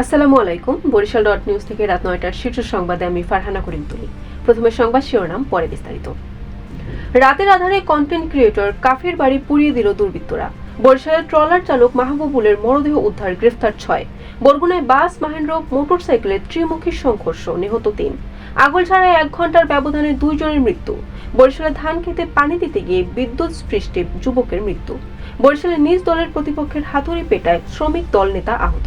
আসসালামু আলাইকুম। Barishal dot news থেকে রাত নয়টার শীর্ষ সংবাদে আমি ফারহানা করিম তুলি। প্রথমে সংবাদ শিরোনাম, পরে বিস্তারিত। রাতের আধারে কন্টেন্ট ক্রিয়েটর কাফির বাড়ি পুড়িয়ে দিল দুর্বৃত্তরা। বরিশালের ট্রলার চালক মাহবুবুলের মরদেহ উদ্ধার, গ্রেফতার ছয়। বরগুনায় বাস, মাহেন্দ্র, মোটরসাইকেলের ত্রিমুখী সংঘর্ষ, নিহত তিন। আগল ছাড়ায় এক ঘণ্টার ব্যবধানে দুইজনের মৃত্যু। বরিশালে ধান খেতে পানি দিতে গিয়ে বিদ্যুৎ স্পৃষ্টে যুবকের মৃত্যু। বরিশালে নিজ দলের প্রতিপক্ষের হাতুড়ি পেটায় শ্রমিক দল নেতা আহত।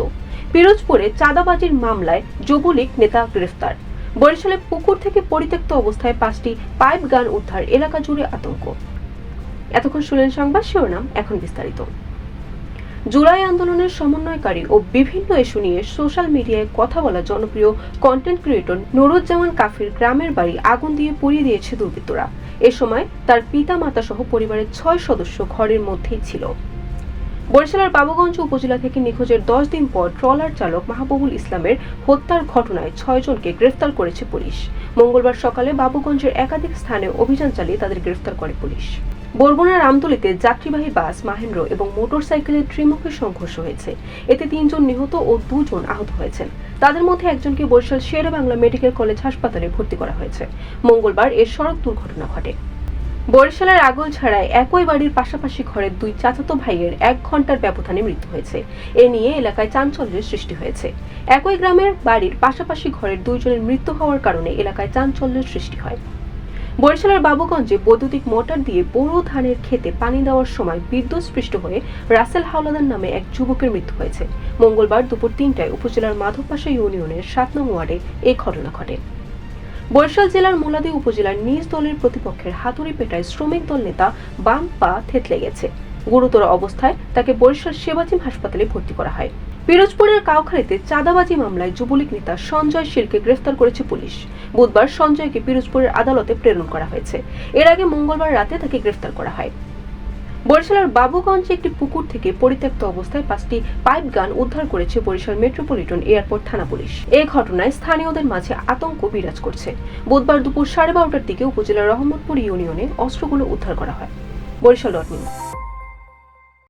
পিরোজপুরে চাঁদাবাজির মামলায় যুবলীগ নেতা গ্রেফতার। বরিশালে পুকুর থেকে পরিত্যক্ত অবস্থায় পাঁচটি পাইপ গান উদ্ধার এলাকা জুড়ে আতঙ্ক। এতক্ষণ শুনলেন সংবাদ শিরোনাম, এখন বিস্তারিত। জুলাই আন্দোলনের সমন্বয়কারী ও বিভিন্ন ইস্যু নিয়ে সোশ্যাল মিডিয়ায় কথা বলা জনপ্রিয় কন্টেন্ট ক্রিয়েটর নুরুজ্জামান কাফির গ্রামের বাড়ি আগুন দিয়ে পুড়িয়ে দিয়েছে দুর্বৃত্তরা। এ সময় তার পিতা মাতা সহ পরিবারের ছয় সদস্য ঘরের মধ্যেই ছিল। বরিশালের বাবুগঞ্জ উপজেলা থেকে নিখোঁজের দশ দিন পর ট্রলার চালক মাহবুবুল ইসলামের হত্যার ঘটনায় ছয়জনকে গ্রেফতার করেছে পুলিশ। মঙ্গলবার সকালে বাবুগঞ্জের একাধিক স্থানে অভিযান চালিয়ে তাদের গ্রেফতার করে পুলিশ। বরগুনার রামতলিতে যাত্রীবাহী বাস, মাহেন্দ্র এবং মোটরসাইকেলের ত্রিমুখী সংঘর্ষ হয়েছে। এতে তিনজন নিহত ও দুজন আহত হয়েছেন। তাদের মধ্যে একজনকে বরিশাল শেরে বাংলা মেডিকেল কলেজ হাসপাতালে ভর্তি করা হয়েছে। মঙ্গলবার এর সড়ক দুর্ঘটনা ঘটে। বরিশালের আগল ছাড়ায় একই বাড়ির পাশাপাশি ঘরের দুই চাচাতো ভাইয়ের এক ঘণ্টার ব্যবধানে মৃত্যু হয়েছে। এ নিয়ে এলাকায় চাঞ্চল্যের সৃষ্টি হয়েছে। একই গ্রামের বাড়ির পাশাপাশি ঘরের দুইজনের মৃত্যু হওয়ার কারণে এলাকায় চাঞ্চল্যের সৃষ্টি হয়। বরিশালের বাবুগঞ্জে বৈদ্যুতিক মোটর দিয়ে বোরো ধানের খেতে পানি দেওয়ার সময় বিদ্যুৎ স্পৃষ্ট হয়ে রাসেল হাওলাদার নামে এক যুবকের মৃত্যু হয়েছে। মঙ্গলবার দুপুর তিনটায় উপজেলার মাধবপাশা ইউনিয়নের সাত নং ওয়ার্ডে এই ঘটনা ঘটে। বরিশাল জেলার মোলাদি উপজেলার নিজ দলের প্রতিপক্ষের হাতুড়ি পেটায় শ্রমিক দল নেতা বাম পা থেতলে গেছে। গুরুতর অবস্থায় তাকে বরিশাল সেবাজিম হাসপাতালে ভর্তি করা হয়। পিরোজপুরের কাউখালীতে চাঁদাবাজি মামলায় যুবলীগ নেতা সঞ্জয় শীলকে গ্রেফতার করেছে পুলিশ। বুধবার সঞ্জয়কে পিরোজপুরের আদালতে প্রেরণ করা হয়েছে। এর আগে মঙ্গলবার রাতে তাকে গ্রেফতার করা হয়। বরিশালের বাবুগঞ্জে একটি পুকুর থেকে পরিত্যক্ত অবস্থায় পাঁচটি পাইপ গান উদ্ধার করেছে বরিশাল মেট্রোপলিটন এয়ারপোর্ট থানা পুলিশ। এই ঘটনায় স্থানীয়দের মাঝে আতঙ্ক বিরাজ করছে। বুধবার দুপুর সাড়ে বারোটার দিকে উপজেলার রহমতপুর ইউনিয়নে অস্ত্রগুলো উদ্ধার করা হয়। Barishal dot news.